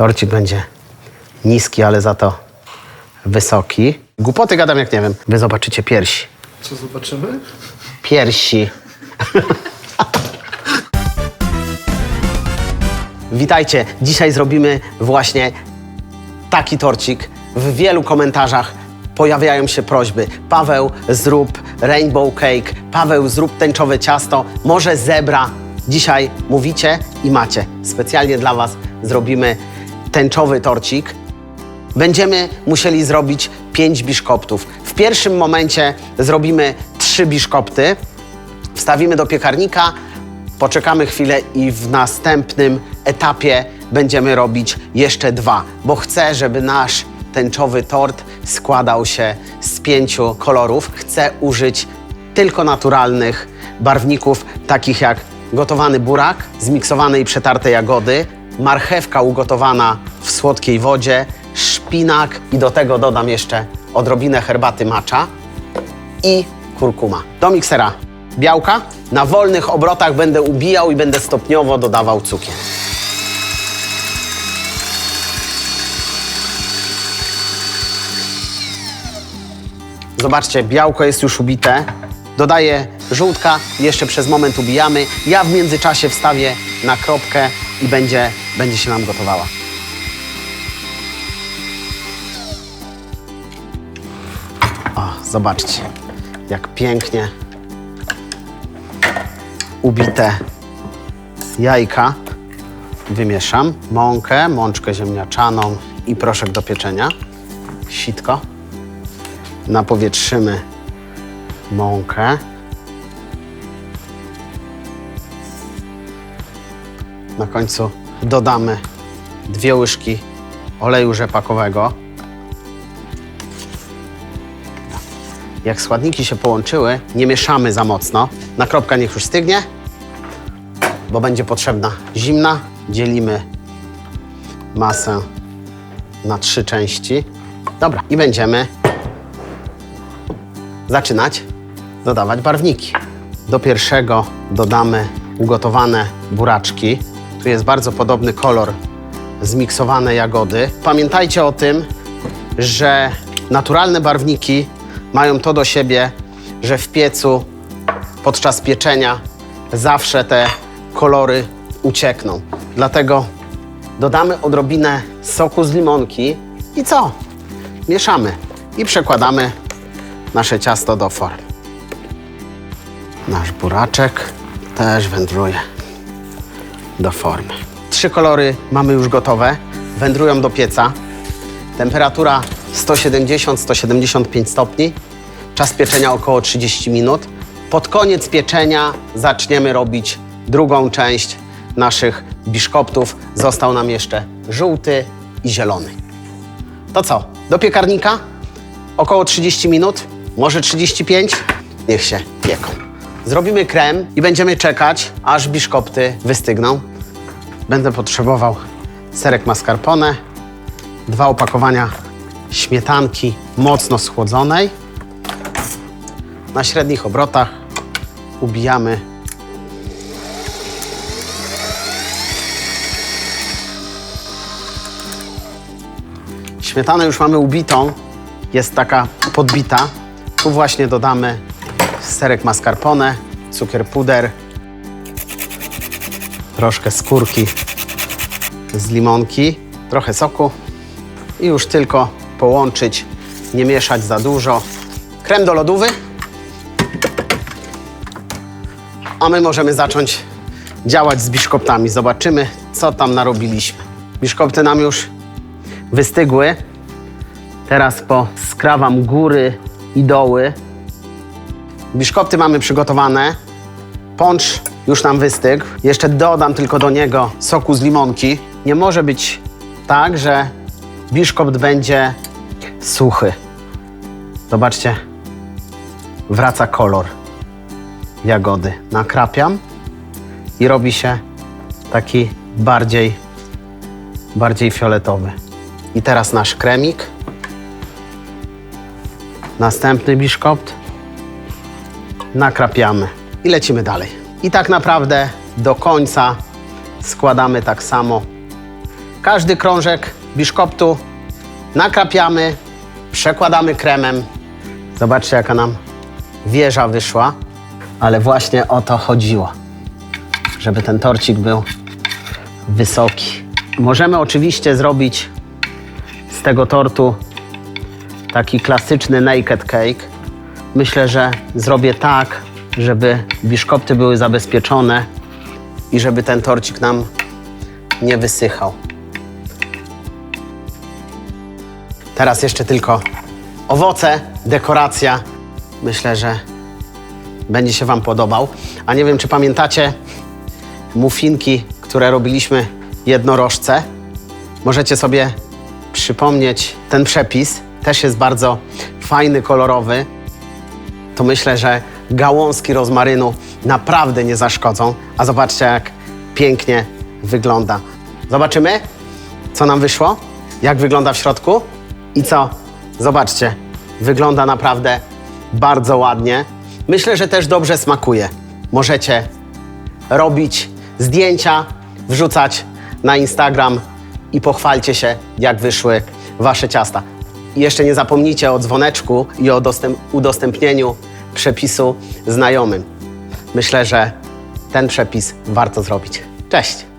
Torcik będzie niski, ale za to wysoki. Głupoty gadam jak nie wiem. Wy zobaczycie piersi. Co zobaczymy? Piersi. Witajcie. Dzisiaj zrobimy właśnie taki torcik. W wielu komentarzach pojawiają się prośby. Paweł, zrób rainbow cake. Paweł, zrób tęczowe ciasto. Może zebra. Dzisiaj mówicie i macie. Specjalnie dla Was zrobimy tęczowy torcik. Będziemy musieli zrobić pięć biszkoptów. W pierwszym momencie zrobimy trzy biszkopty. Wstawimy do piekarnika, poczekamy chwilę i w następnym etapie będziemy robić jeszcze dwa, bo chcę, żeby nasz tęczowy tort składał się z pięciu kolorów. Chcę użyć tylko naturalnych barwników, takich jak gotowany burak, zmiksowane i przetarte jagody, marchewka ugotowana w słodkiej wodzie, szpinak i do tego dodam jeszcze odrobinę herbaty matcha i kurkuma. Do miksera białka. Na wolnych obrotach będę ubijał i będę stopniowo dodawał cukier. Zobaczcie, białko jest już ubite. Dodaję żółtka, jeszcze przez moment ubijamy. Ja w międzyczasie wstawię na kropkę i będzie, będzie się nam gotowała. O, zobaczcie, jak pięknie ubite jajka. Wymieszam mąkę, mączkę ziemniaczaną i proszek do pieczenia. Sitko. Napowietrzymy mąkę. Na końcu dodamy dwie łyżki oleju rzepakowego. Jak składniki się połączyły, nie mieszamy za mocno. Na kropka niech już stygnie, bo będzie potrzebna zimna. Dzielimy masę na trzy części. Dobra, i będziemy zaczynać dodawać barwniki. Do pierwszego dodamy ugotowane buraczki. Tu jest bardzo podobny kolor zmiksowane jagody. Pamiętajcie o tym, że naturalne barwniki mają to do siebie, że w piecu podczas pieczenia zawsze te kolory uciekną. Dlatego dodamy odrobinę soku z limonki i co? Mieszamy i przekładamy nasze ciasto do form. Nasz buraczek też wędruje do formy. Trzy kolory mamy już gotowe, wędrują do pieca. Temperatura 170-175 stopni. Czas pieczenia około 30 minut. Pod koniec pieczenia zaczniemy robić drugą część naszych biszkoptów. Został nam jeszcze żółty i zielony. To co? Do piekarnika? Około 30 minut, może 35. Niech się pieką. Zrobimy krem i będziemy czekać, aż biszkopty wystygną. Będę potrzebował serek mascarpone, dwa opakowania śmietanki mocno schłodzonej. Na średnich obrotach ubijamy Śmietanę już mamy ubitą, jest taka podbita. Tu właśnie dodamy serek mascarpone, cukier puder, troszkę skórki z limonki, trochę soku i już tylko połączyć, nie mieszać za dużo. Krem do lodówy. A my możemy zacząć działać z biszkoptami. Zobaczymy, co tam narobiliśmy. Biszkopty nam już wystygły. Teraz poskrawam góry i doły. Biszkopty mamy przygotowane. Poncz już nam wystygł. Jeszcze dodam tylko do niego soku z limonki. Nie może być tak, że biszkopt będzie suchy. Zobaczcie, wraca kolor jagody. Nakrapiam i robi się taki bardziej, bardziej fioletowy. I teraz nasz kremik. Następny biszkopt. Nakrapiamy i lecimy dalej. I tak naprawdę do końca składamy tak samo każdy krążek biszkoptu nakrapiamy, przekładamy kremem. Zobaczcie, jaka nam wieża wyszła. Ale właśnie o to chodziło, żeby ten torcik był wysoki. Możemy oczywiście zrobić z tego tortu taki klasyczny naked cake. Myślę, że zrobię tak, żeby biszkopty były zabezpieczone i żeby ten torcik nam nie wysychał. Teraz jeszcze tylko owoce, dekoracja. Myślę, że będzie się Wam podobał. A nie wiem, czy pamiętacie muffinki, które robiliśmy jednorożce. Możecie sobie przypomnieć ten przepis. Też jest bardzo fajny, kolorowy. To myślę, że gałązki rozmarynu naprawdę nie zaszkodzą. A zobaczcie, jak pięknie wygląda. Zobaczymy, co nam wyszło, jak wygląda w środku i co. Zobaczcie, wygląda naprawdę bardzo ładnie. Myślę, że też dobrze smakuje. Możecie robić zdjęcia, wrzucać na Instagram i pochwalcie się, jak wyszły wasze ciasta. I jeszcze nie zapomnijcie o dzwoneczku i o dostęp, udostępnieniu przepisu znajomym. Myślę, że ten przepis warto zrobić. Cześć!